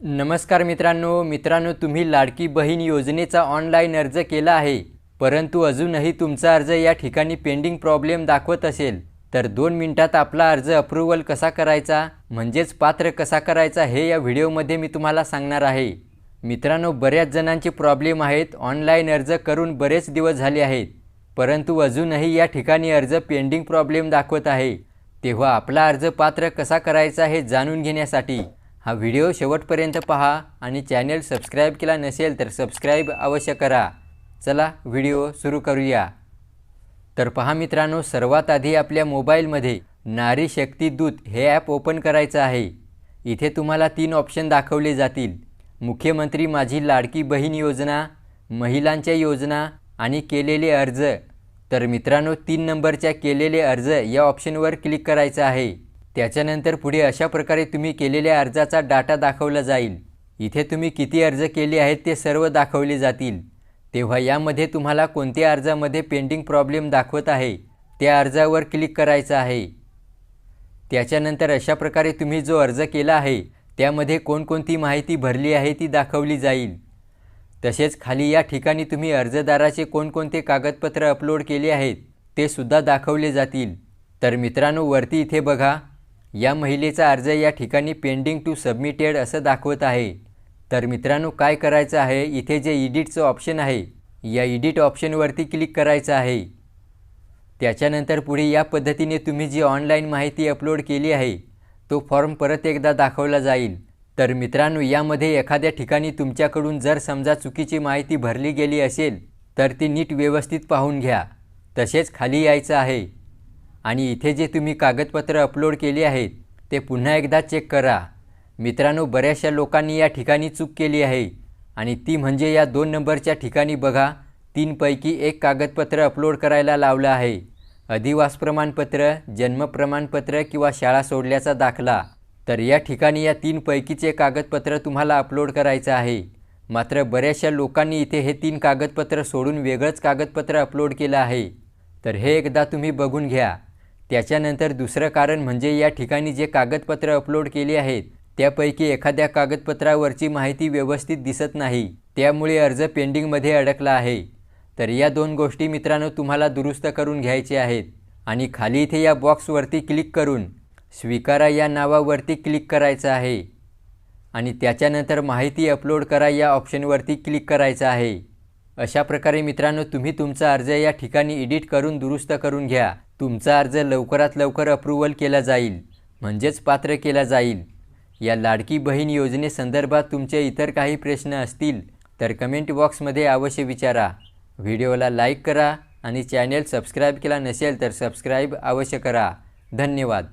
नमस्कार मित्रांनो मित्रांनो तुम्ही लाडकी बहीण योजनेचा ऑनलाईन अर्ज केला आहे. परंतु अजूनही तुमचा अर्ज या ठिकाणी पेंडिंग प्रॉब्लेम दाखवत असेल. तर दोन मिनिटात आपला अर्ज अप्रूवल कसा करायचा म्हणजेच पात्र कसा करायचा हे या व्हिडिओमध्ये मी तुम्हाला सांगणार आहे. मित्रांनो बऱ्याच जणांचे प्रॉब्लेम आहेत ऑनलाईन अर्ज करून बरेच दिवस झाले आहेत. परंतु अजूनही या ठिकाणी अर्ज पेंडिंग प्रॉब्लेम दाखवत आहे. तेव्हा आपला अर्ज पात्र कसा करायचा हे जाणून घेण्यासाठी हा व्हिडिओ शेवटपर्यंत पहा आणि चॅनेल सबस्क्राईब केला नसेल तर सबस्क्राईब अवश्य करा. चला व्हिडिओ सुरू करूया. तर पहा मित्रांनो सर्वात आधी आपल्या मोबाईलमध्ये नारी शक्ती दूत हे ॲप ओपन करायचं आहे. इथे तुम्हाला तीन ऑप्शन दाखवले जातील. मुख्यमंत्री माझी लाडकी बहीण योजना महिलांच्या योजना आणि केलेले अर्ज. तर मित्रांनो तीन नंबरच्या केलेले अर्ज या ऑप्शनवर क्लिक करायचं आहे. त्याच्यानंतर पुढे अशा प्रकारे तुम्ही केलेल्या अर्जाचा डाटा दाखवला जाईल. इथे तुम्ही किती अर्ज केले आहेत ते सर्व दाखवले जातील. तेव्हा यामध्ये तुम्हाला कोणत्या अर्जामध्ये पेंडिंग प्रॉब्लेम दाखवत आहे त्या अर्जावर क्लिक करायचं आहे. त्याच्यानंतर अशा प्रकारे तुम्ही जो अर्ज केला आहे त्यामध्ये कोणकोणती माहिती भरली आहे ती दाखवली जाईल. तसेच खाली या ठिकाणी तुम्ही अर्जदाराचे कोणकोणते कागदपत्र अपलोड केले आहेत ते सुद्धा दाखवले जातील. तर मित्रांनो वरती इथे बघा. या महिलेचा अर्ज या ठिकाणी पेंडिंग टू सबमिटेड असं दाखवत आहे. तर मित्रांनो काय करायचं आहे? इथे जे इडिटचं ऑप्शन आहे या इडिट ऑप्शनवरती क्लिक करायचं आहे. त्याच्यानंतर पुढे या पद्धतीने तुम्ही जी ऑनलाईन माहिती अपलोड केली आहे तो फॉर्म परत एकदा दाखवला जाईल. तर मित्रांनो यामध्ये एखाद्या ठिकाणी तुमच्याकडून जर समजा चुकीची माहिती भरली गेली असेल तर ती नीट व्यवस्थित पाहून घ्या. तसेच खाली यायचं आहे. आणि इथे जे तुम्ही कागदपत्र अपलोड केली आहेत ते पुन्हा एकदा चेक करा. मित्रांनो बऱ्याचशा लोकांनी या ठिकाणी चूक केली आहे. आणि ती म्हणजे या दोन नंबरच्या ठिकाणी बघा तीनपैकी एक कागदपत्र अपलोड करायला लावलं आहे. अधिवास प्रमाणपत्र जन्म प्रमाणपत्र किंवा शाळा सोडल्याचा दाखला. तर या ठिकाणी या तीनपैकीचे कागदपत्र तुम्हाला अपलोड करायचं आहे. मात्र बऱ्याचशा लोकांनी इथे हे तीन कागदपत्र सोडून वेगळंच कागदपत्र अपलोड केलं आहे. तर हे एकदा तुम्ही बघून घ्या. त्याच्यानंतर दुसरं कारण म्हणजे या ठिकाणी जे कागदपत्र अपलोड केले आहेत त्यापैकी एखाद्या कागदपत्रावरची माहिती व्यवस्थित दिसत नाही त्यामुळे अर्ज पेंडिंगमध्ये अडकला आहे. तर या दोन गोष्टी मित्रांनो तुम्हाला दुरुस्त करून घ्यायचे आहेत. आणि खाली इथे या बॉक्सवरती क्लिक करून स्वीकारा या नावावरती क्लिक करायचं आहे. आणि त्याच्यानंतर माहिती अपलोड करा या ऑप्शनवरती क्लिक करायचं आहे. अशा प्रकारे मित्रांनो तुम्ही तुमचा अर्ज या ठिकाणी एडिट करून दुरुस्त करून घ्या. तुमचा अर्ज लवकरात लवकर अप्रूव्हल केला जाईल म्हणजेच पात्र केला जाईल. या लाडकी बहीण योजनेसंदर्भात तुमचे इतर काही प्रश्न असतील तर कमेंट बॉक्समध्ये अवश्य विचारा. व्हिडिओला लाईक करा आणि चॅनेल सबस्क्राईब केला नसेल तर सबस्क्राईब अवश्य करा. धन्यवाद.